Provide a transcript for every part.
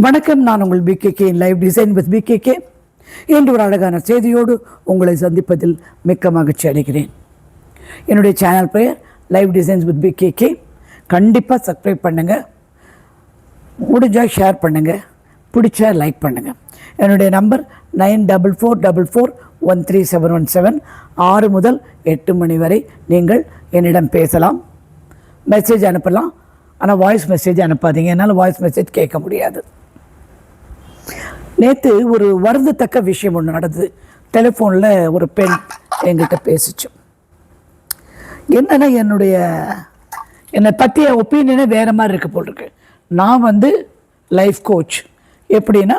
வணக்கம் நான் உங்கள் PKK live design with PKK என்று ஒரு அழகான செய்தியோடு உங்களை சந்திப்பதில் மிக்க மகிழ்ச்சி அடைகிறேன். என்னுடைய சேனல் பெயர் லைவ் டிசைன்ஸ் வித் பிகேகே கண்டிப்பாக சப்ஸ்கிரைப் பண்ணுங்கள் முடிஞ்சால் ஷேர் பண்ணுங்கள் பிடிச்சா லைக் பண்ணுங்கள் என்னுடைய number nine double four double four one three seven one seven. ஆறு முதல் எட்டு மணி வரை நீங்கள் என்னிடம் பேசலாம். மெசேஜ் அனுப்பலாம். ஆனால் வாய்ஸ் மெசேஜ் அனுப்பாதீங்க. என்னால் வாய்ஸ் மெசேஜ் கேட்க முடியாது. நேற்று ஒரு வருந்தத்தக்க விஷயம் ஒன்று நடந்தது. டெலிஃபோனில் ஒரு பெண் எங்கிட்ட பேசிச்சு. என்னென்னா என்னுடைய என்னை பற்றிய ஒப்பீனியனே வேறு மாதிரி இருக்க போல் இருக்கு நான் வந்து லைஃப் கோச் எப்படின்னா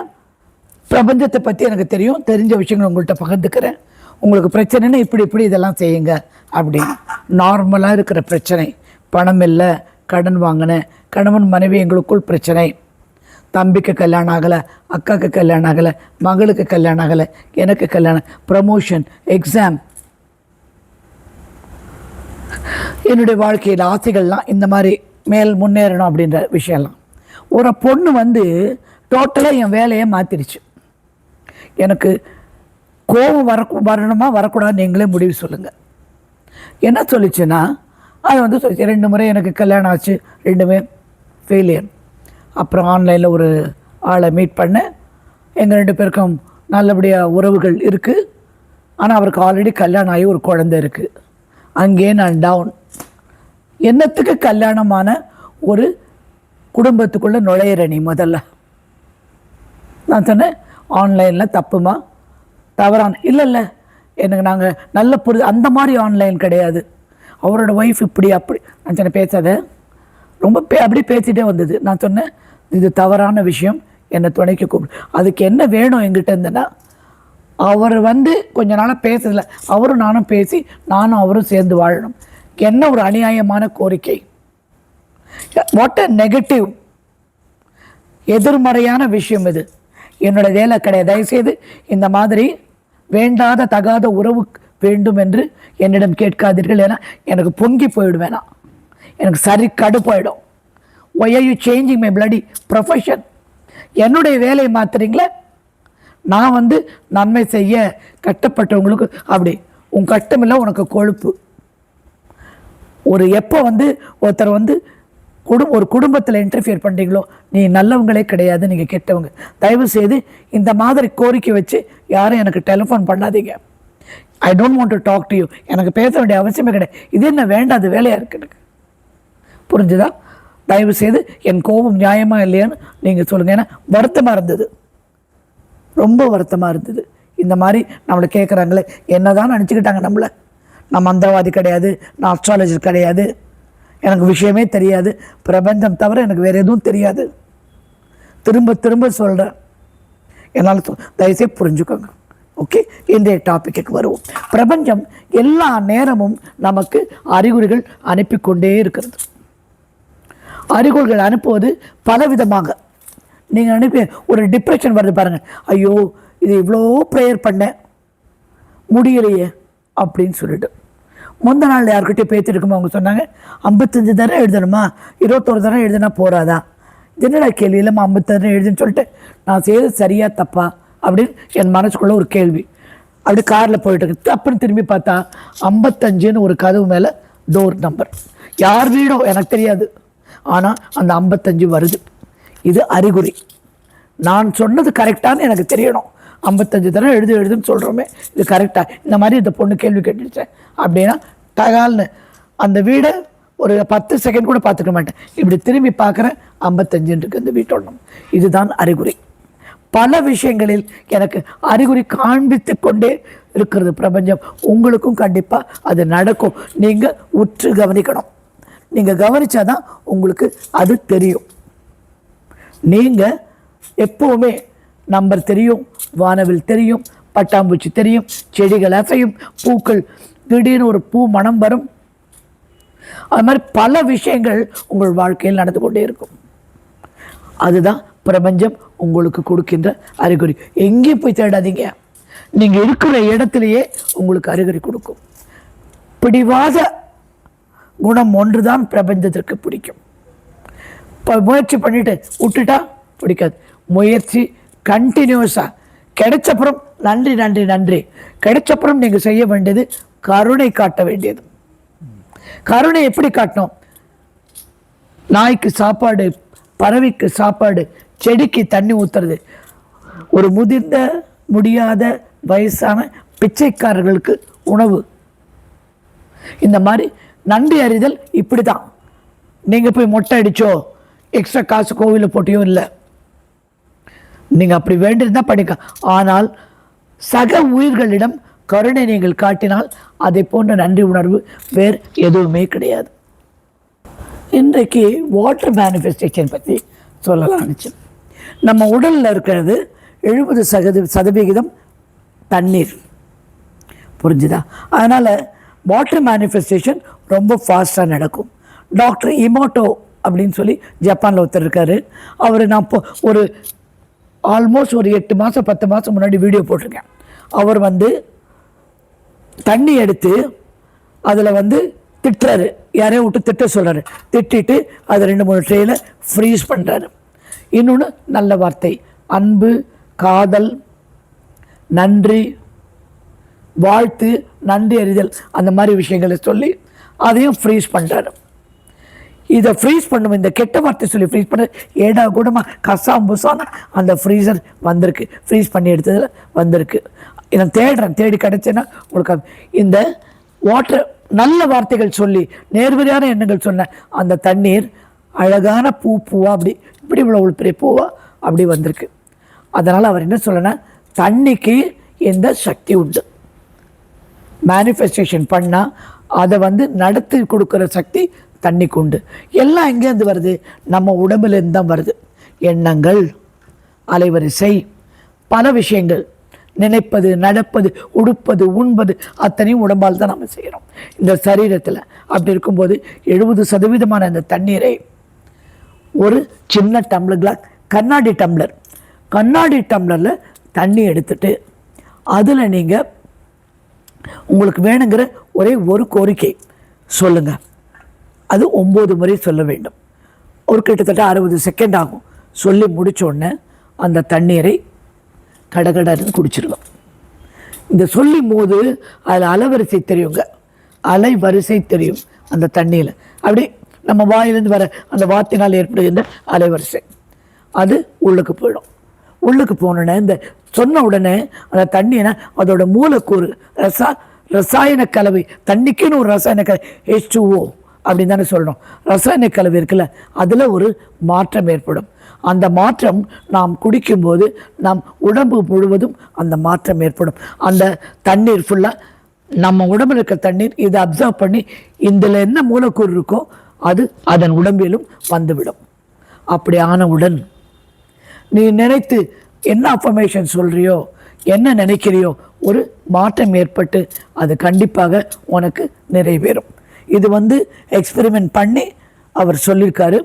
பிரபஞ்சத்தை பற்றி எனக்கு தெரியும். தெரிஞ்ச விஷயங்கள் உங்கள்கிட்ட பகிர்ந்துக்கிறேன். உங்களுக்கு பிரச்சனைன்னா இப்படி இப்படி இதெல்லாம் செய்யுங்க அப்படின்னு. நார்மலாக இருக்கிற பிரச்சனை. பணம் இல்லை கடன் வாங்கினேன். கணவன் மனைவி எங்களுக்குள் பிரச்சனை. தம்பிக்கு கல்யாணம் ஆகலை அக்காவுக்கு கல்யாணம் ஆகலை மகளுக்கு கல்யாணம் ஆகலை எனக்கு கல்யாணம் ப்ரமோஷன் எக்ஸாம் என்னுடைய வாழ்க்கையில் ஆசைகள்லாம் இந்த மாதிரி மேல் முன்னேறணும் அப்படின்ற விஷயம்லாம். ஒரு பொண்ணு வந்து டோட்டலாக என் வேலையை மாற்றிடுச்சு எனக்கு கோபம் வர வரணுமா வரக்கூடாது நீங்களே முடிவு சொல்லுங்கள் என்ன சொல்லிச்சுன்னா அது வந்து சொல்லிச்சு ரெண்டு முறை எனக்கு கல்யாணம் ஆச்சு ரெண்டுமே ஃபெயிலியர் அப்புறம் ஆன்லைனில் ஒரு ஆளை மீட் பண்ணேன் எங்கள் ரெண்டு பேருக்கும் நல்லபடியாக உறவுகள் இருக்குது ஆனால் அவருக்கு ஆல்ரெடி கல்யாணம் ஆகி ஒரு குழந்தை இருக்குது அங்கேயே நான் டவுன் என்னத்துக்கு கல்யாணமான ஒரு குடும்பத்துக்குள்ளே நுழையிற நீ முதல்ல? நான் சொன்னேன் ஆன்லைனில் தப்புமா? தவறான இல்லை இல்லை எனக்கு நாங்கள் நல்ல புரிது அந்த மாதிரி ஆன்லைன் கிடையாது. அவரோட ஒய்ஃப் இப்படி அப்படி. நான் சொன்னேன் பேசாத. ரொம்ப பே அப்படியே பேசிகிட்டே வந்தது. நான் சொன்னேன் இது தவறான விஷயம். என்னை துணைக்கு கூப்பிடு. அதுக்கு என்ன வேணும் எங்கிட்ட இருந்தேன்னா அவர் வந்து கொஞ்ச நாளாக பேசல அவரும் நானும் பேசி நானும் அவரும் சேர்ந்து வாழணும். என்ன ஒரு அநியாயமான கோரிக்கை. வாட் அ நெகட்டிவ் எதிர்மறையான விஷயம் இது. என்னோட வேலை கிடையாது. தயவுசெய்து இந்த மாதிரி வேண்டாத தகாத உறவு வேண்டும் என்று என்னிடம் கேட்காதீர்கள். ஏன்னா எனக்கு பொங்கி போயிடுவேனா எனக்கு சரி கடுப்பாயிடும் why are you changing my bloody profession என்னுடைய வேலையை மாத்துறீங்களே? நான் வந்து நன்மை செய்ய கட்டப்பட்டவங்களுக்கு அப்படி. உன் கட்டமில்லை உனக்கு கொழுப்பு. ஒரு எப்போ வந்து ஒருத்தர் வந்து குடும் ஒரு குடும்பத்தில் இன்டர்ஃபியர் பண்ணுறீங்களோ நீ நல்லவங்களே கிடையாது நீங்கள் கெட்டவங்க. தயவு செய்து இந்த மாதிரி கோரிக்கை வச்சு யாரும் எனக்கு டெலிஃபோன் பண்ணாதீங்க. I don't want to talk to you எனக்கு பேச வேண்டிய அவசியமே கிடையாது. இது என்ன வேண்டாது வேலையாக இருக்கு எனக்கு. புரிஞ்சுதா? தயவு செய்து என் கோபம் நியாயமாக இல்லையான்னு நீங்கள் சொல்லுங்கள் ஏன்னா வருத்தமாக இருந்தது. ரொம்ப வருத்தமாக இருந்தது. இந்த மாதிரி நம்மளை கேட்குறாங்களே என்னதான் நினச்சிக்கிட்டாங்க நம்மளை. நான் மந்திரவாதி கிடையாது நான் அஸ்ட்ராலஜர் கிடையாது. எனக்கு விஷயமே தெரியாது. பிரபஞ்சம் தவிர எனக்கு வேறு எதுவும் தெரியாது. திரும்ப திரும்ப சொல்கிறேன் என்னால் தயவுசெய்து புரிஞ்சுக்கோங்க. ஓகே? இன்றைய டாப்பிக்கு வருவோம். பிரபஞ்சம் எல்லா நேரமும் நமக்கு அறிகுறிகள் அனுப்பி கொண்டே இருக்கிறது. அறிகுறிகள் அனுப்புவது பலவிதமாக. நீங்கள் அனுப்பி ஒரு டிப்ரெஷன் வருது பாருங்கள் ஐயோ இது இவ்வளோ ப்ரேயர் பண்ணேன். முடியலையே அப்படின்னு சொல்லிட்டு. முந்த நாள் யார்கிட்டயும் பேசிட்டு அவங்க சொன்னாங்க ஐம்பத்தஞ்சு தரம் எழுதணுமா? இருபத்தொரு தரம் எழுதுனா போகிறாதா என்னடா கேள்வி? இல்லைம்மா ஐம்பத்தஞ்சு தரம் எழுதுன்னு சொல்லிட்டு நான் செய்யறது சரியா தப்பா? அப்படின்னு என் மனசுக்குள்ள ஒரு கேள்வி. அப்படி காரில் போயிட்டு இருக்கு. தப்புன்னு திரும்பி பார்த்தா ஐம்பத்தஞ்சுன்னு ஒரு கதவு மேலே டோர் நம்பர் யார் வீடோ எனக்கு தெரியாது. ஆனால் அந்த ஐம்பத்தஞ்சு வருது. இது அறிகுறி. நான் சொன்னது கரெக்டானு எனக்கு தெரியணும். ஐம்பத்தஞ்சு தடவை எழுது எழுதுன்னு சொல்கிறோமே இது கரெக்டாக இந்த மாதிரி இந்த பொண்ணு கேள்வி கேட்டுருச்சேன் அப்படின்னா தகால்னு. அந்த வீடை ஒரு பத்து செகண்ட் கூட பார்த்துக்க மாட்டேன். இப்படி திரும்பி பார்க்குறேன் ஐம்பத்தஞ்சுன்றிருக்கு இந்த வீட்டோட இதுதான் அறிகுறி. பல விஷயங்களில் எனக்கு அறிகுறி காண்பித்து கொண்டே இருக்கிறது பிரபஞ்சம். உங்களுக்கும் கண்டிப்பாக அது நடக்கும். நீங்கள் உற்று கவனிக்கணும். நீங்கள் கவனிச்சாதான் உங்களுக்கு அது தெரியும். நீங்கள் எப்போவுமே நம்பர் தெரியும் வானவில் தெரியும் பட்டாம்பூச்சி தெரியும் செடிகள் அசையும் பூக்கள் திடீர்னு ஒரு பூ மனம் வரும். அது மாதிரி பல விஷயங்கள் உங்கள் வாழ்க்கையில் நடந்து கொண்டே இருக்கும். அதுதான் பிரபஞ்சம் உங்களுக்கு கொடுக்கின்ற அறிகுறி. எங்கேயும் போய் தேடாதீங்க. நீங்கள் இருக்கிற இடத்துலையே உங்களுக்கு அறிகுறி கொடுக்கும். பிடிவாத குணம் ஒன்று தான் பிரபஞ்சத்திற்கு பிடிக்கும். இப்போ முயற்சி பண்ணிட்டு விட்டுட்டா பிடிக்காது. முயற்சி கண்டினியூஸாக கிடைச்சப்புறம் நன்றி நன்றி நன்றி. கிடைச்சப்புறம் நீங்கள் செய்ய வேண்டியது கருணை காட்ட வேண்டியது. கருணை எப்படி காட்டணும்? நாய்க்கு சாப்பாடு பறவைக்கு சாப்பாடு செடிக்கு தண்ணி ஊத்துறது. ஒரு முதிர்ந்த முடியாத வயசான பிச்சைக்காரர்களுக்கு உணவு. இந்த மாதிரி நன்றி அறிதல் இப்படி தான் நீங்கள் போய் மொட்டை அடிச்சோ எக்ஸ்ட்ரா காசு கோவிலில் போட்டியும் இல்லை. நீங்கள் அப்படி வேண்டியிருந்தால் படிக்க ஆனால் சக உயிர்களிடம் கருணை நீங்கள் காட்டினால் அதை போன்ற நன்றி உணர்வு வேறு எதுவுமே கிடையாது. இன்றைக்கு வாட்டர் மேனிஃபெஸ்டேஷன் பற்றி சொல்லலாம்னுச்சு நம்ம உடலில் இருக்கிறது எழுபது சதவி சதவிகிதம் தண்ணீர். புரிஞ்சுதா? அதனால் வாட்டர் மேனிஃபெஸ்டேஷன் ரொம்ப ஃபாஸ்ட்டாக நடக்கும். டாக்டர் இமோட்டோ அப்படின்னு சொல்லி ஜப்பானில் ஒருத்தர் இருக்கார். அவர் நான் இப்போ ஒரு ஆல்மோஸ்ட் ஒரு எட்டு மாதம் பத்து மாதம் முன்னாடி வீடியோ போட்டிருக்கேன். அவர் வந்து தண்ணி எடுத்து அதில் வந்து திட்டுறாரு. யாரையும் விட்டு திட்ட சொல்கிறாரு திட்டிட்டு அதை ரெண்டு மூணு ட்ரேயில் ஃப்ரீஸ் பண்ணுறாரு இன்னொன்று நல்ல வார்த்தை. அன்பு காதல் நன்றி வாழ்த்து நன்றி அறிதல் அந்த மாதிரி விஷயங்களை சொல்லி அதையும் ஃப்ரீஸ் பண்ணுறாரு இதை ஃப்ரீஸ் பண்ணும் இந்த கெட்ட வார்த்தை சொல்லி ஃப்ரீஸ் பண்ண ஏடா கூடமாக கசாம் புசான அந்த ஃப்ரீசர் வந்திருக்கு. ஃப்ரீஸ் பண்ணி எடுத்ததில் வந்திருக்கு. நான் தேடுறேன் தேடி கிடச்சேன்னா உங்களுக்கு இந்த வாட்டர் நல்ல வார்த்தைகள் சொல்லி நேர்மறையான எண்ணங்கள் சொன்ன அந்த தண்ணீர் அழகான பூ பூவா அப்படி இப்படி இவ்வளோ ஒரு பெரிய பூவா அப்படி வந்திருக்கு. அதனால் அவர் என்ன சொல்லனா தண்ணிக்கு எந்த சக்தி உண்டு? மேனிஃபெஸ்டேஷன் பண்ணால் அதை வந்து நடத்தி கொடுக்குற சக்தி தண்ணிக்கு உண்டு. எல்லாம் எங்கேருந்து வருது? நம்ம உடம்புலேருந்து தான் வருது. எண்ணங்கள் அலைவரிசை பல விஷயங்கள். நினைப்பது நடப்பது உடுப்பது உண்பது அத்தனையும் உடம்பால் தான் நம்ம செய்கிறோம். இந்த சரீரத்தில் அப்படி இருக்கும்போது எழுபது சதவீதமான அந்த தண்ணீரை ஒரு சின்ன டம்ளர் கிளாஸ் கண்ணாடி டம்ளர். கண்ணாடி டம்ளரில் தண்ணி எடுத்துட்டு அதில் நீங்கள் உங்களுக்கு வேணுங்கிற ஒரே ஒரு கோரிக்கை. சொல்லுங்கள் அது ஒம்பது முறை சொல்ல வேண்டும். ஒரு கிட்டத்தட்ட அறுபது செகண்ட் ஆகும். சொல்லி முடித்தோடனே அந்த தண்ணீரை கடகடன்னு குடிச்சிருவோம் இந்த சொல்லும் போது அதில் அலைவரிசை தெரியுங்க. அலை வரிசை தெரியும் அந்த தண்ணியில் அப்படி நம்ம வாயிலிருந்து வர அந்த வார்த்தையினால் ஏற்படுகின்ற அலைவரிசை. அது உள்ளுக்கு போயிடும். உள்ளுக்கு போனோடனே இந்த சொன்ன உடனே அந்த தண்ணினா அதோட மூலக்கூறு ரசா ரசாயன கலவை தண்ணிக்குன்னு ஒரு ரசாயன கலவை ஹெச்டுஓ அப்படின்னு தானே சொல்லணும். ரசாயன கலவை இருக்குல்ல அதில் ஒரு மாற்றம் ஏற்படும். அந்த மாற்றம் நாம் குடிக்கும்போது நம் உடம்பு முழுவதும் அந்த மாற்றம் ஏற்படும். அந்த தண்ணீர் ஃபுல்லாக நம்ம உடம்புல இருக்க தண்ணீர் இதை அப்சர்வ் பண்ணி இதில் என்ன மூலக்கூறு இருக்கோ அது அதன் உடம்பிலும் வந்துவிடும். அப்படி ஆனவுடன் நீ நினைத்து என்ன அஃபர்மேஷன் சொல்கிறியோ என்ன நினைக்கிறியோ ஒரு மாற்றம் ஏற்பட்டு அது கண்டிப்பாக உனக்கு நிறைவேறும். இது வந்து எக்ஸ்பெரிமெண்ட் பண்ணி அவர் சொல்லியிருக்காரு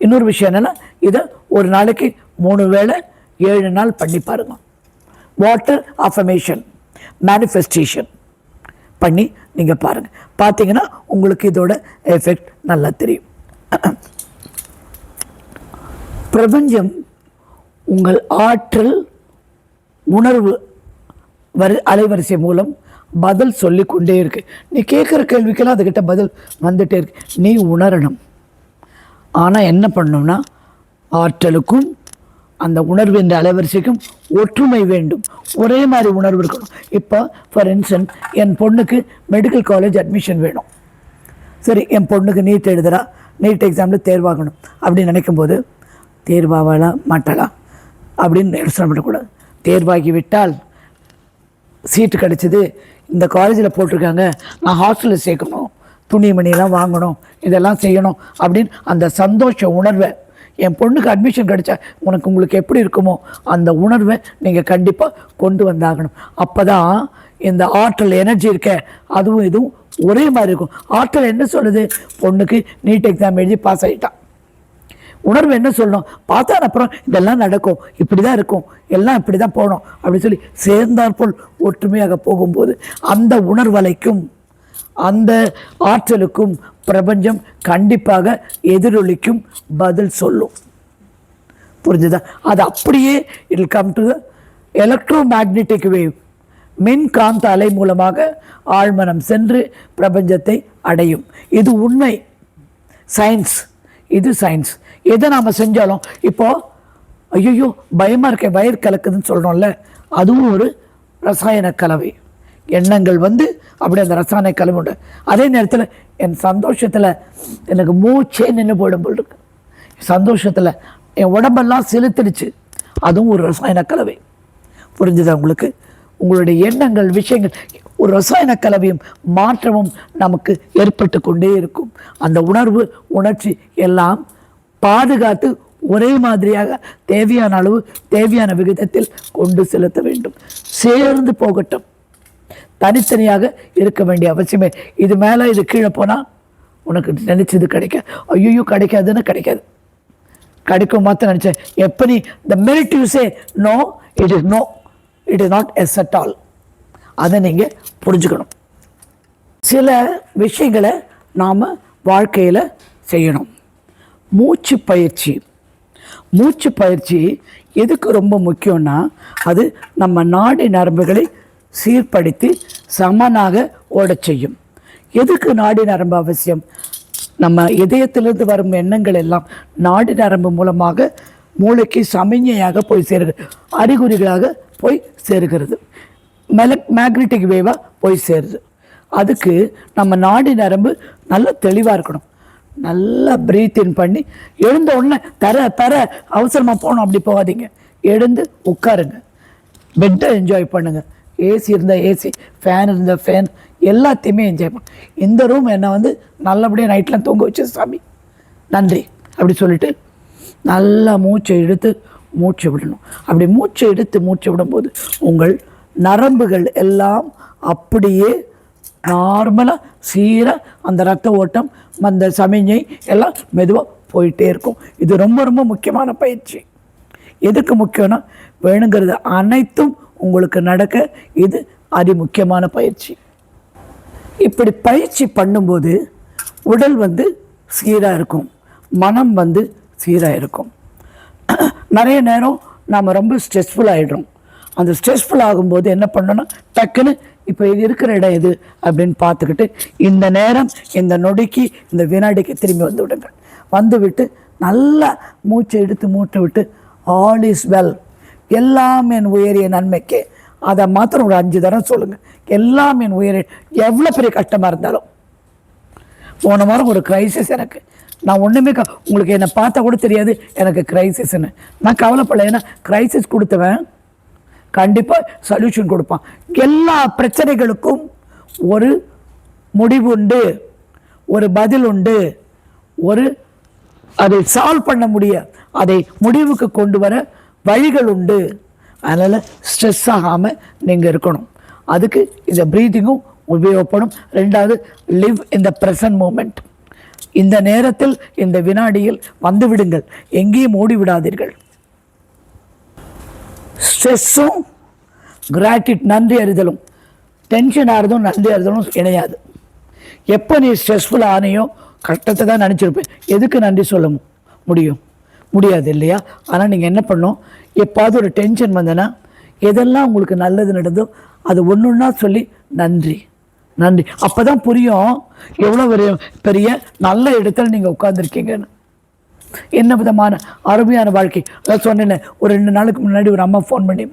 இன்னொரு விஷயம் என்னென்னா இதை ஒரு நாளைக்கு மூணு வேளை ஏழு நாள் பண்ணி பாருங்க. வாட்டர் அஃபர்மேஷன் மேனிஃபெஸ்டேஷன் பண்ணி நீங்கள் பாருங்கள் பார்த்தீங்கன்னா உங்களுக்கு இதோட எஃபெக்ட் நல்லா தெரியும். பிரபஞ்சம் உங்கள் ஆற்றல் உணர்வு வரி அலைவரிசை மூலம் பதில் சொல்லி கொண்டே இருக்கு. நீ கேட்குற கேள்விக்கெல்லாம் அதுக்கிட்ட பதில் வந்துட்டே இருக்கு. நீ உணரணும். ஆனால் என்ன பண்ணணும்னா ஆற்றலுக்கும் அந்த உணர்வு என்ற அலைவரிசைக்கும் ஒற்றுமை வேண்டும். ஒரே மாதிரி உணர்வு இருக்கணும். இப்போ ஃபார் இன்ஸ்டன்ஸ் என் பொண்ணுக்கு மெடிக்கல் காலேஜ் அட்மிஷன் வேணும். சரி என் பொண்ணுக்கு நீட் எழுதுறா. நீட் எக்ஸாமில் தேர்வாகணும். அப்படின்னு நினைக்கும்போது தேர்வாகலாம் மாட்டலாம் அப்படின்னு யோசனை பண்ணக்கூடாது தேர்வாகி விட்டால் சீட்டு கிடச்சிது. இந்த காலேஜில் போட்டிருக்காங்க. நான் ஹாஸ்டலில் சேர்க்கணும். துணிமணியெல்லாம் வாங்கணும். இதெல்லாம் செய்யணும் அப்படின்னு அந்த சந்தோஷ உணர்வை என் பொண்ணுக்கு அட்மிஷன் கிடைச்சா உனக்கு உங்களுக்கு எப்படி இருக்குமோ அந்த உணர்வை நீங்கள் கண்டிப்பாக கொண்டு வந்தாகணும். அப்போ தான் இந்த ஆற்றல் எனர்ஜி இருக்க அதுவும் இதுவும் ஒரே மாதிரி இருக்கும். ஆற்றல் என்ன சொல்லுது? பொண்ணுக்கு நீட் எக்ஸாம் எழுதி பாஸ் ஆகிட்டான் உணர்வு என்ன சொல்லணும்? பார்த்தா அப்புறம் இதெல்லாம் நடக்கும். இப்படி தான் இருக்கும். எல்லாம் இப்படி தான் போகணும். அப்படின்னு சொல்லி சேர்ந்தாற்போல் ஒற்றுமையாக போகும்போது அந்த உணர்வலைக்கும் அந்த ஆற்றலுக்கும் பிரபஞ்சம் கண்டிப்பாக எதிரொலிக்கும் பதில் சொல்லும். புரிஞ்சுதா? அது அப்படியே will come to the electromagnetic wave மின் காந்த அலை மூலமாக ஆழ்மனம் சென்று பிரபஞ்சத்தை அடையும். இது உண்மை. சயின்ஸ் இது சயின்ஸ் எதை நாம் செஞ்சாலும் இப்போ ஐயோ பயமாக இருக்க வயிறு கலக்குதுன்னு சொல்கிறோம்ல அதுவும் ஒரு ரசாயன கலவை. எண்ணங்கள் வந்து அப்படி அந்த ரசாயன கலவை உண்டு. அதே நேரத்தில் என் சந்தோஷத்தில் எனக்கு மூச்சே நின்று போயிடும் போல் இருக்கு. சந்தோஷத்தில் என் உடம்பெல்லாம் செலுத்திடுச்சு. அதுவும் ஒரு ரசாயன கலவை. புரிஞ்சுதா உங்களுக்கு? உங்களுடைய எண்ணங்கள் விஷயங்கள் ஒரு ரசாயன கலவையும் மாற்றமும் நமக்கு ஏற்பட்டு கொண்டே இருக்கும். அந்த உணர்வு உணர்ச்சி எல்லாம் பாதுகாத்து ஒரே மாதிரியாக தேவையான அளவு தேவையான விகிதத்தில் கொண்டு செலுத்த வேண்டும். சேர்ந்து போகட்டும். தனித்தனியாக இருக்க வேண்டிய அவசியமே. இது மேலே இது கீழே போனால் உனக்கு நினச்சது கிடைக்க. ஐயோ கிடைக்காதுன்னு கிடைக்காது. கிடைக்கும் மாத்த நினச்சேன். எப்போ நீ the minute you say no it is no it is not yes at all அதை நீங்கள் புரிஞ்சுக்கணும். சில விஷயங்களை நாம் வாழ்க்கையில் செய்யணும். மூச்சு பயிற்சி. மூச்சு பயிற்சி எதுக்கு ரொம்ப முக்கியம்னா அது நம்ம நாடி நரம்புகளை சீர்படுத்தி சமனாக ஓடச் செய்யும். எதுக்கு நாடி நரம்பு அவசியம்? நம்ம இதயத்திலிருந்து வரும் எண்ணங்கள் எல்லாம் நாடி நரம்பு மூலமாக மூளைக்கு சமிஞ்ஞையாக போய் சேருகிறது அறிகுறிகளாக போய் சேருகிறது. மெலக் மேக்னெட்டிக் வேவாக போய் சேருது. அதுக்கு நம்ம நாடி நரம்பு நல்லா தெளிவாக இருக்கணும். நல்லா ப்ரீத் இன் பண்ணி எழுந்த உடனே தர தர அவசரமாக போகணும் அப்படி போகாதீங்க. எழுந்து உட்காருங்க. பெட்டை என்ஜாய் பண்ணுங்கள் ஏசி இருந்தால் ஏசி ஃபேன் இருந்தால் ஃபேன் எல்லாத்தையுமே என்ஜாய் பண்ண. இந்த ரூம் என்னை வந்து நல்லபடியாக நைட்லாம் தூங்க வச்சு சாமி. நன்றி. அப்படி சொல்லிட்டு நல்லா மூச்சை இழுத்து மூச்சு விடணும். அப்படி மூச்சை எடுத்து மூச்சு விடும்போது உங்கள் நரம்புகள் எல்லாம் அப்படியே நார்மலாக சீராக அந்த ரத்த ஓட்டம் அந்த சமிஞ்சை எல்லாம் மெதுவாக போயிட்டே இருக்கும். இது ரொம்ப ரொம்ப முக்கியமான பயிற்சி. எதுக்கு முக்கியம்னா வேணுங்கிறது அனைத்தும் உங்களுக்கு நடக்க இது அதி முக்கியமான பயிற்சி. இப்படி பயிற்சி பண்ணும்போது உடல் வந்து சீராக இருக்கும். மனம் வந்து சீராக இருக்கும். நிறைய நேரம் நாம் ரொம்ப ஸ்ட்ரெஸ்ஃபுல் ஆகிடுறோம் அந்த ஸ்ட்ரெஸ்ஃபுல் ஆகும்போது என்ன பண்ணணும்னா டக்குன்னு இப்போ இது இருக்கிற இடம் எது அப்படின்னு பார்த்துக்கிட்டு இந்த நேரம் இந்த நொடிக்கு இந்த வினாடிக்கு திரும்பி வந்து விடுங்க வந்து விட்டு நல்லா மூச்சை எடுத்து மூட்டை விட்டு ஆல் இஸ் வெல் எல்லாம் என் உயரிய நன்மைக்கு. அதை மாத்திரம் ஒரு அஞ்சு தரம் சொல்லுங்கள் எல்லாம் என் உயரிய எவ்வளோ பெரிய கஷ்டமாக இருந்தாலும். போன வாரம் ஒரு க்ரைசிஸ் எனக்கு. நான் ஒன்றுமே க உங்களுக்கு என்னை பார்த்தா கூட தெரியாது எனக்கு க்ரைசிஸ்ன்னு நான் கவலைப்படலை. ஏன்னா க்ரைசிஸ் கொடுத்தவன் கண்டிப்பாக சொல்யூஷன் கொடுப்பான். எல்லா பிரச்சனைகளுக்கும் ஒரு முடிவு உண்டு ஒரு பதில் உண்டு ஒரு அதை சால்வ் பண்ண முடிய அதை முடிவுக்கு கொண்டு வர வழிகள் உண்டு அதனால் ஸ்ட்ரெஸ் ஆகாமல் நீங்கள் இருக்கணும். அதுக்கு இந்த ப்ரீதிங்கும் உபயோகப்படும். ரெண்டாவது live in the present moment இந்த நேரத்தில் இந்த வினாடியில் வந்துவிடுங்கள் எங்கேயும் ஓடிவிடாதீர்கள் விடாதீர்கள். ஸ்ட்ரெஸ்ஸும் கிராட்டிட் நன்றி அறிதலும். டென்ஷன் ஆகிறதும் நன்றி அறிதலும் இணையாது. எப்போ நீ ஸ்ட்ரெஸ்ஃபுல் ஆனையோ கஷ்டத்தை தான் நினச்சிருப்பேன் எதுக்கு நன்றி சொல்ல முடியும்? முடியாது இல்லையா? ஆனால் நீங்கள் என்ன பண்ணும் எப்பாவது ஒரு டென்ஷன் வந்தனா எதெல்லாம் உங்களுக்கு நல்லது நடந்தோ அது ஒன்று ஒன்றா சொல்லி நன்றி. நன்றி. அப்போ தான் புரியும் எவ்வளோ பெரிய பெரிய நல்ல இடத்துல நீங்கள் உட்காந்துருக்கீங்கன்னு என்ன விதமான அருமையான வாழ்க்கை? அதான் சொன்னேனே ஒரு ரெண்டு நாளுக்கு முன்னாடி ஒரு அம்மா ஃபோன் பண்ணி.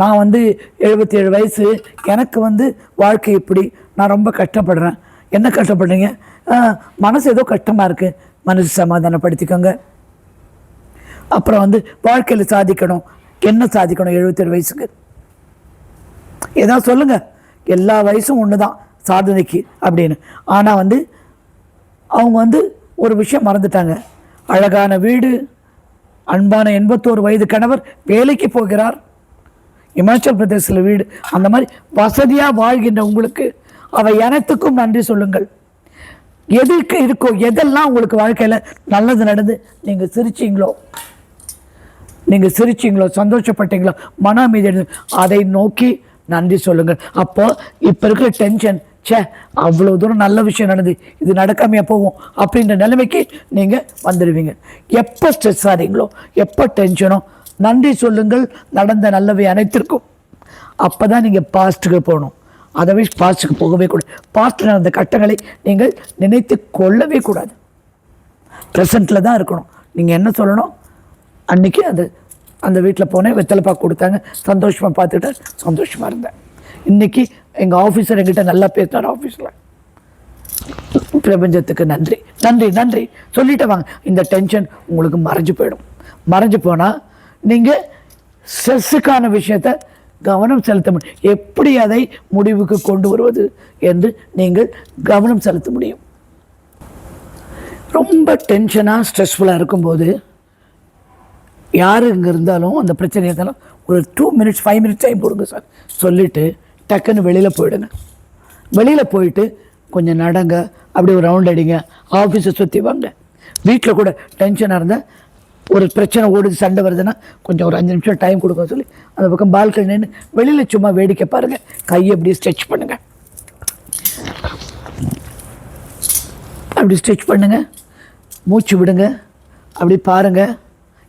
நான் வந்து எழுபத்தி ஏழு வயசு எனக்கு வந்து வாழ்க்கை இப்படி நான் ரொம்ப கஷ்டப்படுறேன். என்ன கஷ்டப்படுறீங்க? மனசு ஏதோ கஷ்டமாக இருக்குது மனசு சமாதானப்படுத்திக்கோங்க. அப்புறம் வந்து வாழ்க்கையில் சாதிக்கணும். என்ன சாதிக்கணும் எழுபத்தேழு வயசுக்கு? ஏதாவது சொல்லுங்கள் எல்லா வயசும் ஒன்று தான் சாதனைக்கு அப்படின்னு. ஆனால் வந்து அவங்க வந்து ஒரு விஷயம் மறந்துட்டாங்க. அழகான வீடு அன்பான எண்பத்தோரு வயது கணவர் வேலைக்கு போகிறார். இமாச்சல் பிரதேசத்தில் வீடு. அந்த மாதிரி வசதியாக வாழ்கின்ற உங்களுக்கு அவை அனைத்துக்கும் நன்றி சொல்லுங்கள். எதுக்கு இருக்கோ எதெல்லாம் உங்களுக்கு வாழ்க்கையில் நல்லது நடந்து நீங்கள் சிரிச்சீங்களோ நீங்கள் சிரிச்சீங்களோ சந்தோஷப்பட்டீங்களோ மன அமைதி அதை நோக்கி நன்றி சொல்லுங்கள். அப்போ இப்போ இருக்கிற டென்ஷன் ச்சே அவ்வளோ தூரம் நல்ல விஷயம் நடந்து இது நடக்காமையாக போகும் அப்படின்ற நிலைமைக்கு நீங்கள் வந்துடுவீங்க. எப்போ ஸ்ட்ரெஸ் ஆகிறீங்களோ எப்போ டென்ஷனோ நன்றி சொல்லுங்கள் நடந்த நல்லவை அனைத்திற்கும். அப்போ தான் நீங்கள் பாஸ்ட்டுக்கு போகணும். அதை அதர்வைஸ் பாஸ்ட்டுக்கு போகவே கூடாது. பாஸ்ட்டில் நடந்த கட்டங்களை நீங்கள் நினைத்து கொள்ளவே கூடாது. ப்ரெசண்ட்டில் தான் இருக்கணும். நீங்கள் என்ன சொல்லணும்? அன்றைக்கி அது அந்த வீட்டில் போனேன் வெத்தலை கொடுத்தாங்க. சந்தோஷமாக பார்த்துட்டு சந்தோஷமாக இருந்தேன். இன்றைக்கி எங்கள் ஆஃபீஸர் எங்கிட்ட நல்லா பேசினார் ஆஃபீஸில் பிரபஞ்சத்துக்கு நன்றி. நன்றி நன்றி. சொல்லிட்டு வாங்க. இந்த டென்ஷன் உங்களுக்கு மறைஞ்சு போயிடும். மறைஞ்சு போனால் நீங்கள் ஸ்ட்ரெஸ்ஸுக்கான விஷயத்தை கவனம் செலுத்த முடியும். எப்படி அதை முடிவுக்கு கொண்டு வருவது என்று நீங்கள் கவனம் செலுத்த முடியும். ரொம்ப டென்ஷனாக ஸ்ட்ரெஸ்ஃபுல்லாக இருக்கும்போது யார் இங்கே இருந்தாலும் அந்த பிரச்சனை இருந்தாலும் ஒரு two minutes five minutes time கொடுங்க சார் சொல்லிவிட்டு டக்குன்னு வெளியில் போயிடுங்க. வெளியில் போயிட்டு கொஞ்சம் நடங்க அப்படி ஒரு ரவுண்ட் அடிங்க ஆஃபீஸை சுற்றி வாங்க. வீட்டில் கூட டென்ஷனாக இருந்தால் ஒரு பிரச்சனை ஓடுது சண்டை வருதுன்னா கொஞ்சம் ஒரு அஞ்சு நிமிஷம் டைம் கொடுக்க சொல்லி அந்த பக்கம் பால்கனி நின்று வெளியில் சும்மா வேடிக்கை பாருங்கள் கையை அப்படியே ஸ்ட்ரெச் பண்ணுங்கள் அப்படி ஸ்ட்ரெச் பண்ணுங்கள் மூச்சு விடுங்க. அப்படி பாருங்கள்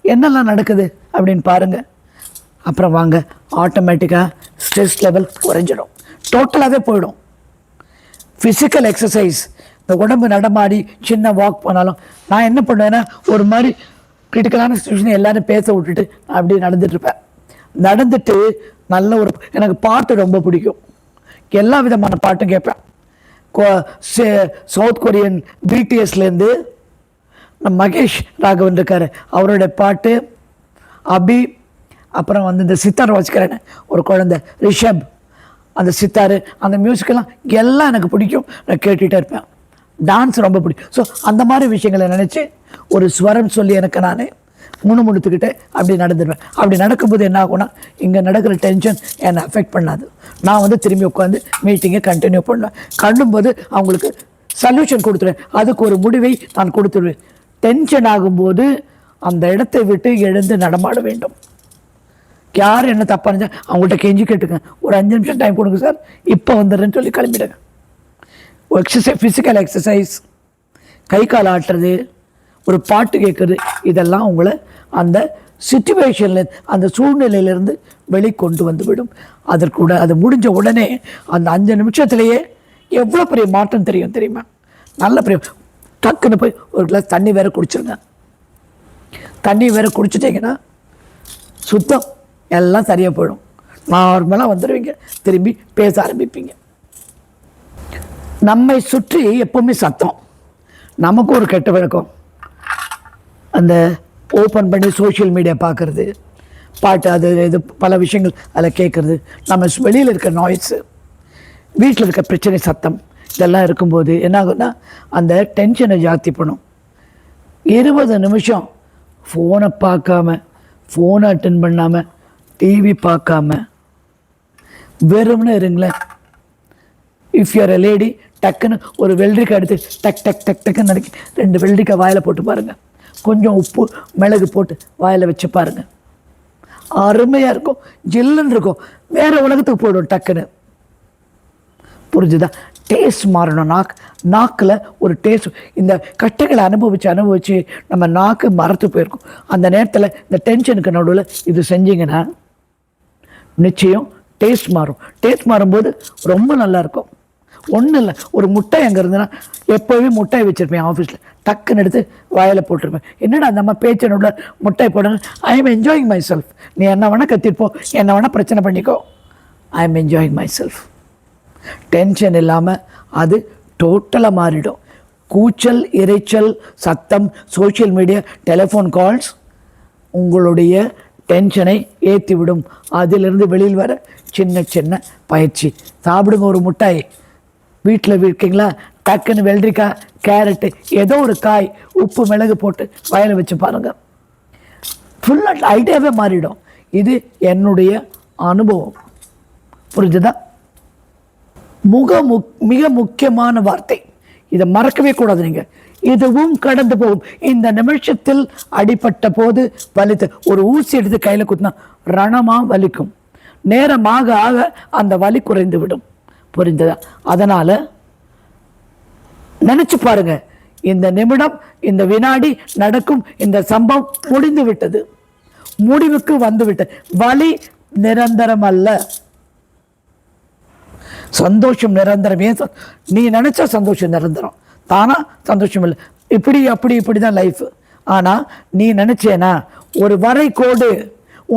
என்னெல்லாம் நடக்குது அப்படின்னு பாருங்கள் அப்புறம் வாங்க ஆட்டோமேட்டிக்காக ஸ்ட்ரெஸ் லெவல் குறைஞ்சிடும். டோட்டலாகவே போயிடும். ஃபிசிக்கல் எக்ஸசைஸ் இந்த உடம்பு நடமாடி சின்ன வாக் போனாலும் நான் என்ன பண்ணுவேன்னா ஒரு மாதிரி கிரிட்டிக்கலான சுச்சுவேஷன் எல்லோரும் பேச விட்டுட்டு நான் அப்படியே நடந்துட்டுருப்பேன் நடந்துட்டு நல்ல ஒரு எனக்கு பாட்டு ரொம்ப பிடிக்கும். எல்லா விதமான பாட்டும் கேட்பேன். கோ- சே- சவுத் கொரியன் பிடிஎஸ்லேருந்து நம்ம மகேஷ் ராகவன் இருக்கார். அவருடைய பாட்டு அபி அப்புறம் வந்து இந்த சித்தார் வச்சுக்கிறேன்னு ஒரு குழந்தை ரிஷப். அந்த சித்தாரு அந்த மியூசிக்கெல்லாம் எல்லாம் எனக்கு பிடிக்கும். நான் கேட்டுகிட்டே இருப்பேன். டான்ஸ் ரொம்ப பிடிக்கும். ஸோ அந்த மாதிரி விஷயங்களை நினச்சி ஒரு ஸ்வரம் சொல்லி எனக்கு நான் முணுமுணுத்துக்கிட்டு அப்படி நடந்துடுவேன் அப்படி நடக்கும்போது என்ன ஆகும்னா இங்கே நடக்கிற டென்ஷன் என்னை அஃபெக்ட் பண்ணாது. நான் வந்து திரும்பி உட்காந்து மீட்டிங்கை கண்டினியூ பண்ணுவேன். கண்டும்போது அவங்களுக்கு சல்யூஷன் கொடுத்துருவேன். அதுக்கு ஒரு முடிவை நான் கொடுத்துருவேன். டென்ஷன் ஆகும்போது அந்த இடத்தை விட்டு எழுந்து நடமாட வேண்டும். யார் என்ன தப்பாக இருந்தால் அவங்கள்ட்ட கெஞ்சி கேட்டுங்க. ஒரு அஞ்சு நிமிஷம் டைம் கொடுங்க சார் இப்போ வந்துடுறேன்னு சொல்லி கிளம்பிடுங்க. எக்ஸசைஸ் ஃபிசிக்கல் எக்ஸசைஸ் கை கால் ஆட்டுறது ஒரு பாட்டு கேட்குறது இதெல்லாம் உங்களை அந்த சுச்சுவேஷனில் அந்த சூழ்நிலையிலேருந்து வெளிக்கொண்டு வந்து விடும் அதற்கூட அது முடிஞ்ச உடனே அந்த அஞ்சு நிமிஷத்துலேயே எவ்வளோ பெரிய மாற்றம் தெரியும் தெரியுமா? நல்ல பெரிய டக்குன்னு போய் ஒரு கிளாஸ் தண்ணி வேற குடிச்சிருங்க. தண்ணி வேறு குடிச்சிட்டிங்கன்னா சுத்தம். எல்லாம் சரியாக போயிடும். நார்மலாக வந்துடுவீங்க திரும்பி பேச ஆரம்பிப்பீங்க. நம்மை சுற்றி எப்போவுமே சத்தம். நமக்கும் ஒரு கெட்ட வழக்கம் அந்த ஓப்பன் பண்ணி சோஷியல் மீடியா பார்க்குறது பாட்டு அது இது பல விஷயங்கள் அதில் கேட்குறது நம்ம வெளியில் இருக்க நாய்ஸு வீட்டில் இருக்க பிரச்சனை சத்தம் இதெல்லாம் இருக்கும்போது என்ன ஆகும்னா அந்த டென்ஷனை ஜாஸ்தி பண்ணும். இருபது நிமிஷம் ஃபோனை பார்க்காம ஃபோனை அட்டன் பண்ணாமல் டிவி பார்க்காம வெறும்னு இருங்களேன். If you are a lady டக்குன்னு ஒரு வெள்ளரிக்காய் எடுத்து டக் டக் டக் டக்குன்னு நடக்கி ரெண்டு வெள்ளரிக்காய் வாயில் போட்டு பாருங்கள் கொஞ்சம் உப்பு மிளகு போட்டு வாயில் வச்சு பாருங்கள் அருமையாக இருக்கும் ஜில்லுன்னு இருக்கும். வேறு உலகத்துக்கு போயிடும் டக்குன்னு. புரிஞ்சுதா? டேஸ்ட் மாறணும் நாக்கு நாக்கில் ஒரு டேஸ்ட் இந்த கட்டைகளை அனுபவித்து அனுபவித்து நம்ம நாக்கு மறத்து போயிருக்கும். அந்த நேரத்தில் இந்த டென்ஷனுக்கு நடுவில் இது செஞ்சீங்கன்னா நிச்சயம் டேஸ்ட் மாறும். டேஸ்ட் மாறும்போது ரொம்ப நல்லா இருக்கும் ஒன்றும் இல்லை. ஒரு முட்டை எங்கே இருந்ததுன்னா எப்போவுமே முட்டையை வச்சுருப்பேன் ஆஃபீஸில் டக்குன்னு எடுத்து வாயில் போட்டிருப்பேன். என்னடா அந்த அம்மா பேச்சனோட முட்டை போடணும் I am enjoying myself நீ என்ன வேணால் கத்திருப்போ. என்ன வேணால் பிரச்சனை பண்ணிக்கோ. I am enjoying myself tension இல்லாமல் அது டோட்டலாக மாறிடும். கூச்சல் இறைச்சல் சத்தம் சோஷியல் மீடியா டெலிஃபோன் கால்ஸ் உங்களுடைய டென்ஷனை ஏற்றி விடும் அதிலிருந்து வெளியில் வர சின்ன சின்ன பயிற்சி. சாப்பிடுங்க ஒரு முட்டாய். வீட்டில் இருக்கீங்களா? டக்குன்னு வெள்ளரிக்காய் கேரட்டு ஏதோ ஒரு காய் உப்பு மிளகு போட்டு வயலை வச்சு பாருங்கள் ஃபுல்லாக ஐடியாவே மாறிடும். இது என்னுடைய அனுபவம். புரிஞ்சுதா? முக முக் மிக முக்கியமான வார்த்தை. இதை மறக்கவே கூடாது நீங்கள் இதுவும் கடந்து போகும். இந்த நிமிஷத்தில் அடிபட்ட போது வலித்து ஒரு ஊசி எடுத்து கையில் குத்தினா ரணமாக வலிக்கும். நேரமாக ஆக அந்த வலி குறைந்து விடும். புரிந்ததா? அதனால் நினைச்சு பாருங்க. இந்த நிமிடம் இந்த வினாடி நடக்கும் இந்த சம்பவம் முடிந்து விட்டது. முடிவுக்கு வந்துவிட்டது வலி நிரந்தரம் அல்ல. சந்தோஷம் நிரந்தரம். ஏன் நீ நினைச்சா சந்தோஷம் நிரந்தரம். தானாக சந்தோஷம் இல்லை. இப்படி அப்படி இப்படி தான் லைஃப் ஆனால் நீ நினச்சேனா ஒரு வரைகோடு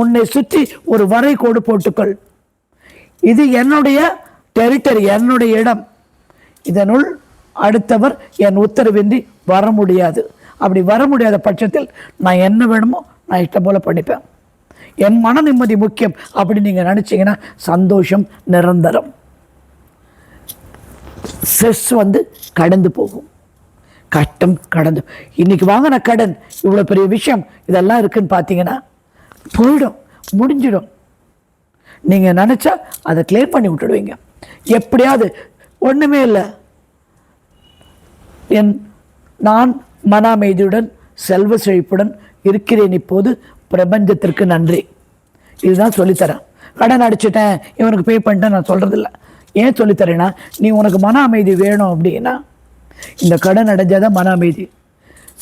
உன்னை சுற்றி ஒரு வரைகோடு போட்டுக்கொள். இது என்னுடைய டெரிட்டரி என்னுடைய இடம். இதனுள் அடுத்தவர் என் உத்தரவின்றி வர முடியாது. அப்படி வர முடியாத பட்சத்தில் நான் என்ன வேணுமோ நான் இஷ்டம் போல பண்ணிப்பேன். என் மன நிம்மதி முக்கியம். அப்படி நீங்கள் நினச்சிங்கன்னா சந்தோஷம் நிரந்தரம். ஸ்ட்ரெஸ் வந்து கடந்து போகும். கஷ்டம் கடந்து. இன்றைக்கி வாங்கின கடன் இவ்வளோ பெரிய விஷயம் இதெல்லாம் இருக்குதுன்னு பார்த்தீங்கன்னா போயிடும் முடிஞ்சிடும். நீங்கள் நினச்சா அதை கிளியர் பண்ணி விட்டுடுவீங்க. எப்படியாவது ஒன்றுமே இல்லை. என் நான் மன அமைதியுடன் செல்வ செழிப்புடன் இருக்கிறேன் இப்போது. பிரபஞ்சத்திற்கு நன்றி. இதுதான் சொல்லித்தரேன். கடன் அடிச்சிட்டேன் இவனுக்கு பே பண்ணிட்டேன் நான் சொல்கிறதில்ல ஏன் சொல்லித்தரேன்னா நீ உனக்கு மன அமைதி வேணும் அப்படின்னா இந்த கடன் அடைஞ்சால் தான் மன அமைதி.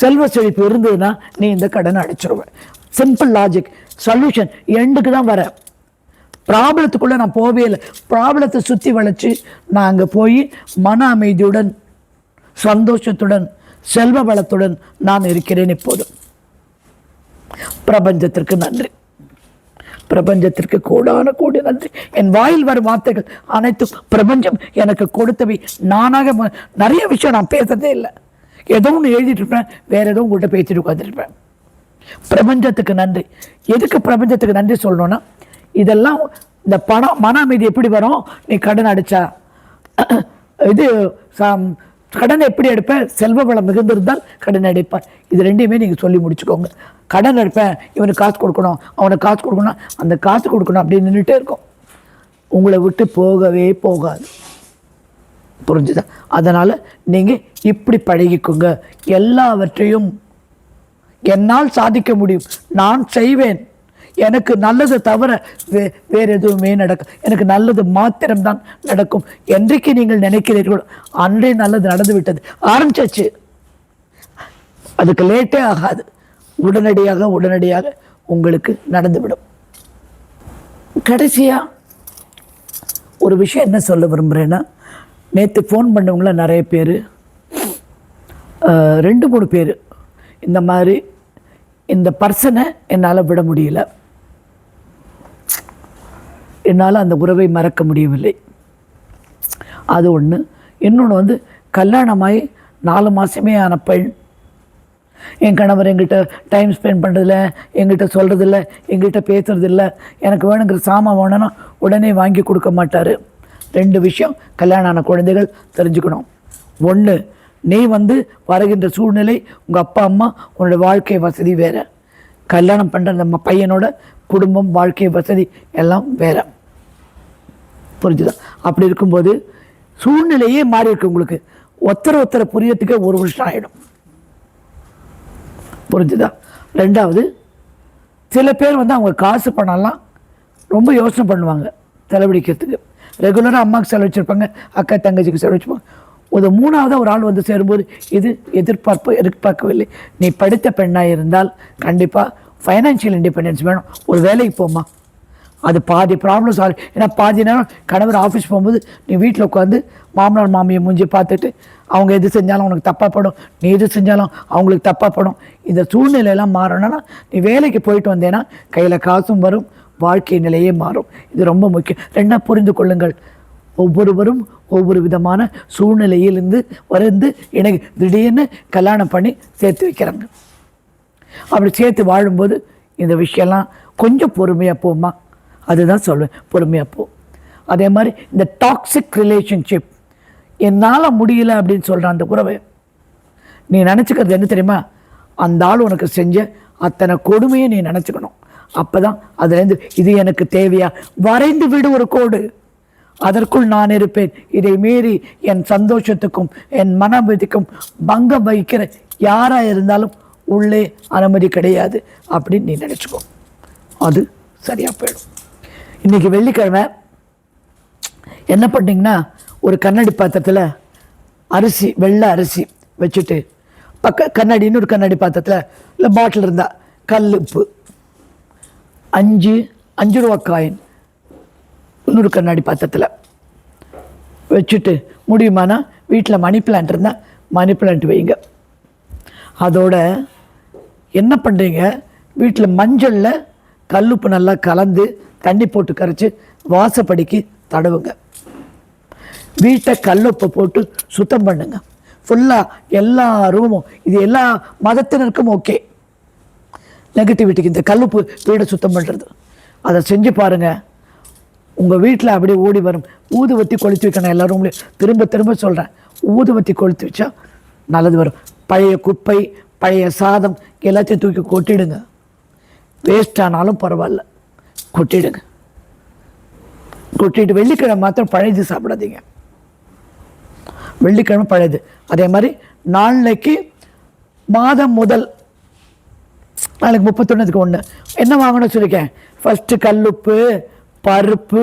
செல்வ செழிப்பு இருந்ததுன்னா நீ இந்த கடனை அடைச்சிருவ. சிம்பிள் லாஜிக் சொல்யூஷன் எண்டுக்கு தான் வர. ப்ராப்ளத்துக்குள்ளே நான் போவே இல்லை. ப்ராப்ளத்தை சுற்றி வளைச்சி நான் அங்கே போய் மன அமைதியுடன் சந்தோஷத்துடன் செல்வ வளத்துடன் நான் இருக்கிறேன் இப்போது. பிரபஞ்சத்திற்கு நன்றி. பிரபஞ்சத்திற்கு கோடான கோடி நன்றி. என் வாயில் வரும் வார்த்தைகள் அனைத்தும் பிரபஞ்சம் எனக்கு கொடுத்தவை. நானாக நிறைய விஷயம் நான் பேசுறதே இல்லை. ஏதோ ஒன்று எழுதிட்டு இருப்பேன் வேற ஏதோ உங்கள்கிட்ட பேசிட்டு உட்காந்துருப்பேன் பிரபஞ்சத்துக்கு நன்றி. எதுக்கு பிரபஞ்சத்துக்கு நன்றி சொல்லணும்னா இதெல்லாம் இந்த பணம் மன அமைதி எப்படி வரும்? நீ கடன் அடிச்சா. இது சம்- கடன் எப்படி எடுப்பேன்? செல்வ வளம் மிகுந்திருந்தால் கடன் அடைப்பேன் இது ரெண்டையுமே நீங்கள் சொல்லி முடிச்சுக்கோங்க. கடன் எடுப்பேன். இவனுக்கு காசு கொடுக்கணும் அவனுக்கு காசு கொடுக்கணும். அந்த காசு கொடுக்கணும் அப்படின்னு நின்றுட்டே இருக்கும். உங்களை விட்டு போகவே போகாது. புரிஞ்சுதா? அதனால் நீங்கள் இப்படி பழகிக்கோங்க. எல்லாவற்றையும் என்னால் சாதிக்க முடியும். நான் செய்வேன். எனக்கு நல்லது தவிர வே வேறு எதுவுமே நடக்கும் எனக்கு நல்லது மாத்திரம்தான் நடக்கும். என்றைக்கு நீங்கள் நினைக்கிறீர்களோ அன்றே நல்லது நடந்து விட்டது ஆரம்பிச்சாச்சு. அதுக்கு லேட்டே ஆகாது. உடனடியாக உடனடியாக உங்களுக்கு நடந்துவிடும். கடைசியாக ஒரு விஷயம் என்ன சொல்ல விரும்புகிறேன்னா நேற்று ஃபோன் பண்ணவங்கள நிறைய பேர் ரெண்டு மூணு பேர் இந்த மாதிரி இந்த பர்சனை என்னால் விட முடியல. என்னால் அந்த உறவை மறக்க முடியவில்லை. அது ஒன்று இன்னொன்று வந்து கல்யாணமாகி நாலு மாதமே ஆன பெண். என் கணவர் எங்கிட்ட டைம் ஸ்பெண்ட் பண்ணுறதில்ல எங்கிட்ட சொல்கிறதில்ல எங்கிட்ட பேசுகிறதில்ல எனக்கு வேணுங்கிற சாமான் வேணும்னா உடனே வாங்கி கொடுக்க மாட்டார். ரெண்டு விஷயம் கல்யாணம் ஆன குழந்தைகள் தெரிஞ்சுக்கணும். ஒன்று நீ வந்து வருகின்ற சூழ்நிலை உங்கள் அப்பா அம்மா உன்னோட வாழ்க்கை வசதி வேறு. கல்யாணம் பண்ணுற நம்ம பையனோட குடும்பம் வாழ்க்கை வசதி எல்லாம் வேறு. புரிஞ்சுதா? அப்படி இருக்கும்போது சூழ்நிலையே மாறி இருக்கு உங்களுக்கு. ஒத்தர ஒத்தரை புரியறதுக்கே ஒரு வருஷம் ஆகிடும் புரிஞ்சுதா? ரெண்டாவது சில பேர் வந்து அவங்க காசு பண்ணலாம் ரொம்ப யோசனை பண்ணுவாங்க செலவழிக்கிறதுக்கு. ரெகுலராக அம்மாவுக்கு செலவழிச்சிருப்பாங்க அக்கா தங்கச்சிக்கு செலவழிச்சிருப்பாங்க. ஒரு மூணாவதாக ஒரு ஆள் வந்து சேரும்போது இது எதிர்பார்ப்பு எதிர்பார்க்கவில்லை. நீ படித்த பெண்ணாக இருந்தால் கண்டிப்பாக ஃபைனான்ஷியல் இண்டிபெண்டன்ஸ் வேணும். ஒரு வேலைக்கு போமா அது பாதி ப்ராப்ளம் சால்வ் ஏன்னா பாதி நேரம் கணவர் ஆஃபீஸ் போகும்போது நீ வீட்டில் உட்காந்து மாமனார் மாமியை மூஞ்சி பார்த்துட்டு அவங்க எது செஞ்சாலும் உனக்கு தப்பாக படும் நீ எது செஞ்சாலும் அவங்களுக்கு தப்பாக படும். இந்த சூழ்நிலையெல்லாம் மாறணும்னா நீ வேலைக்கு போயிட்டு வந்தேன்னா கையில் காசும் வரும் வாழ்க்கை நிலையே மாறும். இது ரொம்ப முக்கியம். ரெண்டாக புரிந்து கொள்ளுங்கள். ஒவ்வொருவரும் ஒவ்வொரு விதமான சூழ்நிலையிலிருந்து வருந்து எனக்கு திடீர்னு கல்யாணம் பண்ணி சேர்த்து வைக்கிறாங்க. அப்படி சேர்த்து வாழும்போது இந்த விஷயம்லாம் கொஞ்சம் பொறுமையாக போமா அதுதான் சொல்வேன் பொறுமையாக போ. அதே மாதிரி இந்த டாக்ஸிக் ரிலேஷன்ஷிப் என்னால் முடியல அப்படின்னு சொல்கிற அந்த உறவை நீ நினச்சிக்கிறது என்ன தெரியுமா? அந்த ஆள் உனக்கு செஞ்ச அத்தனை கொடுமையை நீ நினச்சிக்கணும். அப்போ தான் அதுலேருந்து இது எனக்கு தேவையா? வரைந்து விடு ஒரு கோடு. அதற்குள் நான் இருப்பேன். இதை மீறி என் சந்தோஷத்துக்கும் என் மன பங்கம் வகிக்கிற யாராக இருந்தாலும் உள்ளே அனுமதி கிடையாது அப்படின்னு நீ நினச்சிக்கோ. அது சரியாக போயிடும். இன்றைக்கி வெள்ளிக்கிழமை என்ன பண்ணிங்கன்னா ஒரு கண்ணாடி பாத்திரத்தில் அரிசி வெள்ளை அரிசி வச்சுட்டு பக்க கண்ணாடி இன்னொரு கண்ணாடி பாத்திரத்தில் இல்லை பாட்டில் இருந்தால் கல் உப்பு அஞ்சு அஞ்சு ரூபா காயின் இன்னொரு கண்ணாடி பாத்திரத்தில் வச்சுட்டு முடியுமானா வீட்டில் மணி பிளான்ட் இருந்தால் மணி பிளான்ட் வைங்க. அதோட என்ன பண்ணுறீங்க வீட்டில் மஞ்சளில் கல்லுப்பு நல்லா கலந்து தண்ணி போட்டு கரைச்சி வாசப்படிக்கு தடவுங்க. வீட்டை கல்லுப்பு போட்டு சுத்தம் பண்ணுங்க. ஃபுல்லாக எல்லா ரூமும் இது எல்லா மதத்தினருக்கும் ஓகே நெகட்டிவிட்டிக்கு இந்த கல்லுப்பு வீடை சுத்தம் பண்ணுறது அதை செஞ்சு பாருங்கள் உங்கள் வீட்டில் அப்படியே ஓடி வரும். ஊதுவத்தி கொளுத்தி வைக்கணும் எல்லா ரூம்லேயும் திரும்ப திரும்ப சொல்கிறேன் ஊதுவத்தி கொளுத்தி வச்சா நல்லது வரும். பழைய குப்பை பழைய சாதம் எல்லாத்தையும் தூக்கி கொட்டிடுங்க. வேஸ்ட் ஆனாலும் பரவாயில்ல. கொட்டிடுங்க. கொட்டிட்டு வெள்ளிக்கிழமை மாத்திரம் பழையது சாப்பிடாதீங்க. வெள்ளிக்கிழமை பழையது. அதே மாதிரி நாளைக்கு மாதம் முதல் நாளைக்கு முப்பத்தொன்னுக்கு ஒன்று என்ன வாங்கணும்னு சொல்லியிருக்கேன் ஃபஸ்ட்டு கல்லுப்பு பருப்பு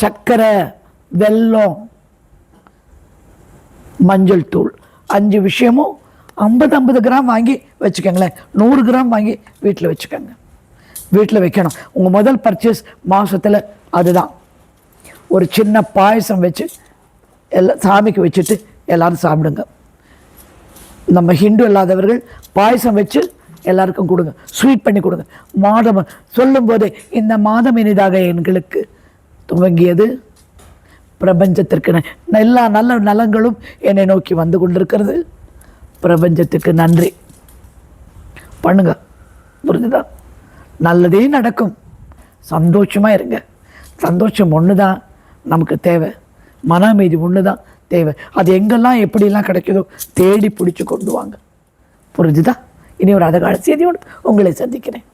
சர்க்கரை வெல்லம் மஞ்சள் தூள். அஞ்சு விஷயமும் ஐம்பது ஐம்பது கிராம் வாங்கி வச்சுக்கோங்களேன். நூறு கிராம் வாங்கி வீட்டில் வச்சுக்கோங்க. வீட்டில் வைக்கணும். உங்கள் முதல் பர்ச்சேஸ் மாதத்தில் அதுதான். ஒரு சின்ன பாயசம் வச்சு எல்லாம் சாமிக்கு வச்சுட்டு எல்லோரும் சாப்பிடுங்க. நம்ம ஹிந்து இல்லாதவர்கள் பாயசம் வச்சு எல்லாருக்கும் கொடுங்க. ஸ்வீட் பண்ணி கொடுங்க. மாதம் சொல்லும்போது இந்த மாதம் இனிதாக எங்களுக்கு துவங்கியது. பிரபஞ்சத்திற்கு எல்லா நல்ல நலங்களும் என்னை நோக்கி வந்து கொண்டிருக்கிறது. பிரபஞ்சத்துக்கு நன்றி. பண்ணுங்க. புரிஞ்சுதா? நல்லதே நடக்கும். சந்தோஷமாக இருங்க. சந்தோஷம் ஒன்று தான் நமக்கு தேவை. மன அமைதி ஒன்று தான் தேவை. அது எங்கெல்லாம் எப்படிலாம் கிடைக்குதோ தேடி பிடிச்சி கொண்டு வாங்க. புரிஞ்சுதா? இனி ஒரு அதகால செய்தியோடு உங்களை சந்திக்கிறேன்.